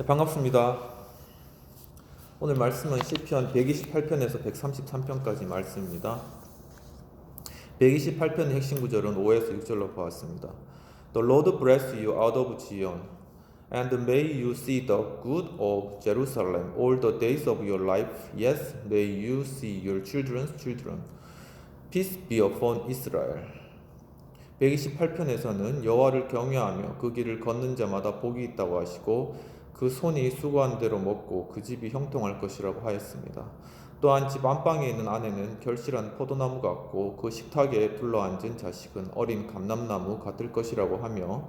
네, 반갑습니다. 오늘 말씀은 시편 128편에서 133편까지 말씀입니다. 128편의 핵심 구절은 5에서 6절로 보았습니다. The Lord bless you out of Zion, and may you see the good of Jerusalem all the days of your life. Yes, may you see your children's children. Peace be upon Israel. 128편에서는 여호와를 경외하며 그 길을 걷는 자마다 복이 있다고 하시고 그 손이 수고한 대로 먹고 그 집이 형통할 것이라고 하였습니다. 또한 집 안방에 있는 아내는 결실한 포도나무 같고 그 식탁에 둘러앉은 자식은 어린 감람나무 같을 것이라고 하며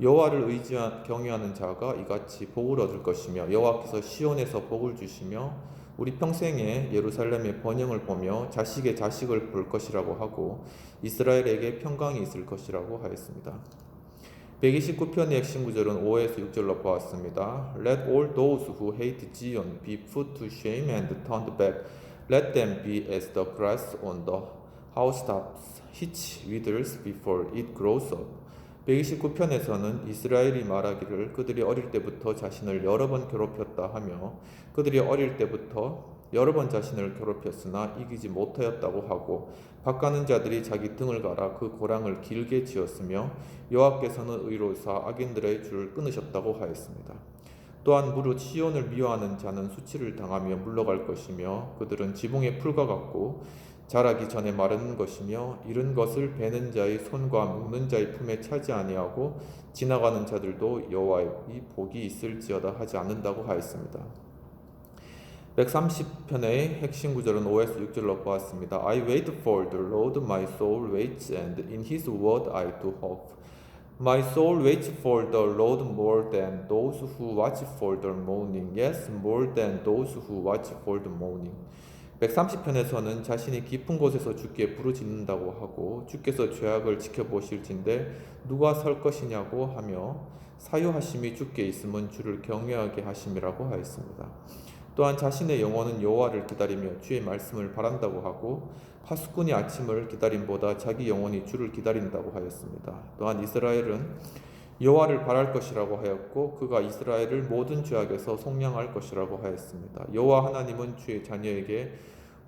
여호와를 의지한 경외하는 자가 이같이 복을 얻을 것이며 여호와께서 시온에서 복을 주시며 우리 평생에 예루살렘의 번영을 보며 자식의 자식을 볼 것이라고 하고 이스라엘에게 평강이 있을 것이라고 하였습니다. 129편의 핵심 구절은 5에서 6절로 보았습니다. Let all those who hate Zion be put to shame and turned back. Let them be as the grass on the housetops, which withers before it grows up. 129편에서는 이스라엘이 말하기를 그들이 어릴 때부터 자신을 여러 번 괴롭혔다 하며 그들이 어릴 때부터 여러 번 자신을 괴롭혔으나 이기지 못하였다고 하고 바가는 자들이 자기 등을 갈아 그 고랑을 길게 지었으며 여호와께서는 의로사 악인들의 줄을 끊으셨다고 하였습니다. 또한 무릇 시온을 미워하는 자는 수치를 당하며 물러갈 것이며 그들은 지붕의 풀과 같고 자라기 전에 마르는 것이며 이른 것을 베는 자의 손과 묶는 자의 품에 차지 아니하고 지나가는 자들도 여호와의 복이 있을지어다 하지 않는다고 하였습니다. 130편의 핵심 구절은 5에서 6절로 보았습니다. I wait for the Lord, my soul waits, and in His word I do hope. My soul waits for the Lord more than those who watch for the morning. Yes, more than those who watch for the morning. 130편에서는 자신이 깊은 곳에서 주께 부르짖는다고 하고 주께서 죄악을 지켜보실진데 누가 설 것이냐고 하며 사유하심이 주께 있으면 주를 경외하게 하심이라고 하였습니다. 또한 자신의 영혼은 여호와를 기다리며 주의 말씀을 바란다고 하고 파수꾼이 아침을 기다림보다 자기 영혼이 주를 기다린다고 하였습니다. 또한 이스라엘은 여호와를 바랄 것이라고 하였고 그가 이스라엘을 모든 죄악에서 속량할 것이라고 하였습니다. 여호와 하나님은 주의 자녀에게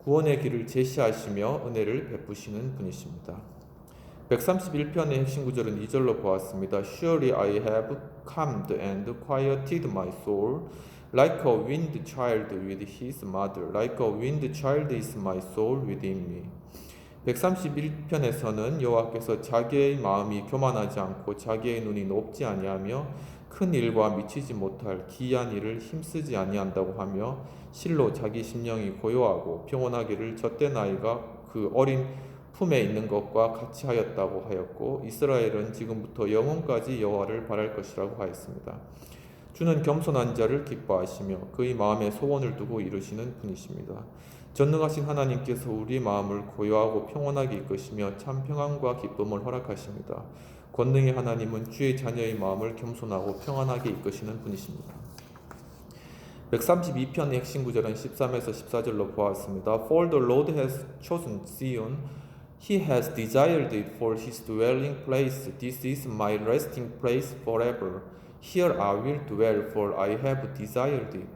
구원의 길을 제시하시며 은혜를 베푸시는 분이십니다. 131편의 핵심 구절은 2절로 보았습니다. Surely I have calmed and quieted my soul like a wind child with his mother. Like a wind child is my soul within me. 131편에서는 여호와께서 자기의 마음이 교만하지 않고 자기의 눈이 높지 아니하며 큰 일과 미치지 못할 기이한 일을 힘쓰지 아니한다고 하며 실로 자기 심령이 고요하고 평온하기를 젖된 아이가 그 어린 품에 있는 것과 같이 하였다고 하였고 이스라엘은 지금부터 영혼까지 여호와를 바랄 것이라고 하였습니다. 주는 겸손한 자를 기뻐하시며 그의 마음에 소원을 두고 이루시는 분이십니다. 전능하신 하나님께서 우리 마음을 고요하고 평온하게 이끄시며 참 평안과 기쁨을 허락하십니다. 권능의 하나님은 주의 자녀의 마음을 겸손하고 평안하게 이끄시는 분이십니다. 132편의 핵심 구절은 13에서 14절로 보았습니다. For the Lord has chosen Zion, He has desired it for His dwelling place. This is my resting place forever. Here I will dwell, for I have desired it.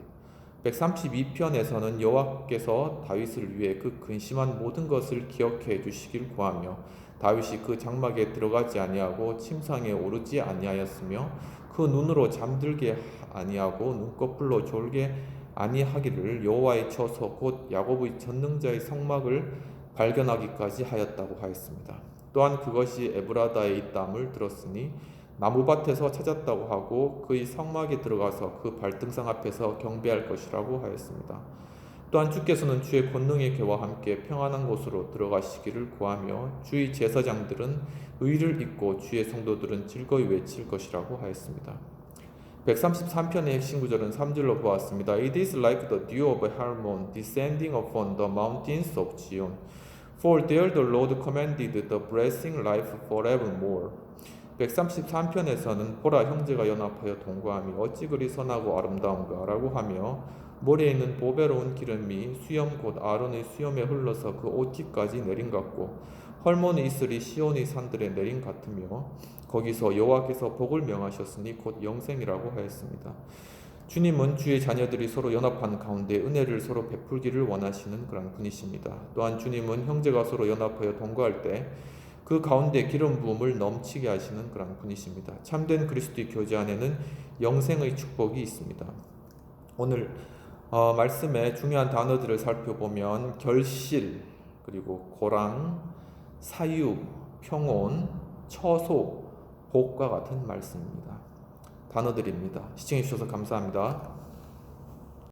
132편에서는 여호와께서 다윗을 위해 그 근심한 모든 것을 기억해 주시길 구하며 다윗이 그 장막에 들어가지 아니하고 침상에 오르지 아니하였으며 그 눈으로 잠들게 아니하고 눈꺼풀로 졸게 아니하기를 여호와의 처소 곧 야곱의 전능자의 성막을 발견하기까지 하였다고 하였습니다. 또한 그것이 에브라다에 있다함을 들었으니 나무밭에서 찾았다고 하고 그의 성막에 들어가서 그 발등상 앞에서 경배할 것이라고 하였습니다. 또한 주께서는 주의 권능의 개와 함께 평안한 곳으로 들어가시기를 구하며 주의 제사장들은 의를 입고 주의 성도들은 즐거이 외칠 것이라고 하였습니다. 133편의 핵심 구절은 3절로 보았습니다. It is like the dew of Hermon descending upon the mountains of Zion. For there the Lord commanded the blessing life forevermore. 133편에서는 보라 형제가 연합하여 동거함이 어찌 그리 선하고 아름다운가라고 하며 모래에 있는 보배로운 기름이 수염 곧 아론의 수염에 흘러서 그 옷깃까지 내린 같고 헐몬의 이슬이 시온의 산들에 내린 같으며 거기서 여호와께서 복을 명하셨으니 곧 영생이라고 하였습니다. 주님은 주의 자녀들이 서로 연합하는 가운데 은혜를 서로 베풀기를 원하시는 그런 분이십니다. 또한 주님은 형제가 서로 연합하여 동거할 때 그 가운데 기름 부음을 넘치게 하시는 그런 분이십니다. 참된 그리스도의 교제 안에는 영생의 축복이 있습니다. 오늘 어, 말씀의 중요한 단어들을 살펴보면 결실 그리고 고랑 사유 평온 처소 복과 같은 말씀입니다. 단어들입니다. 시청해 주셔서 감사합니다.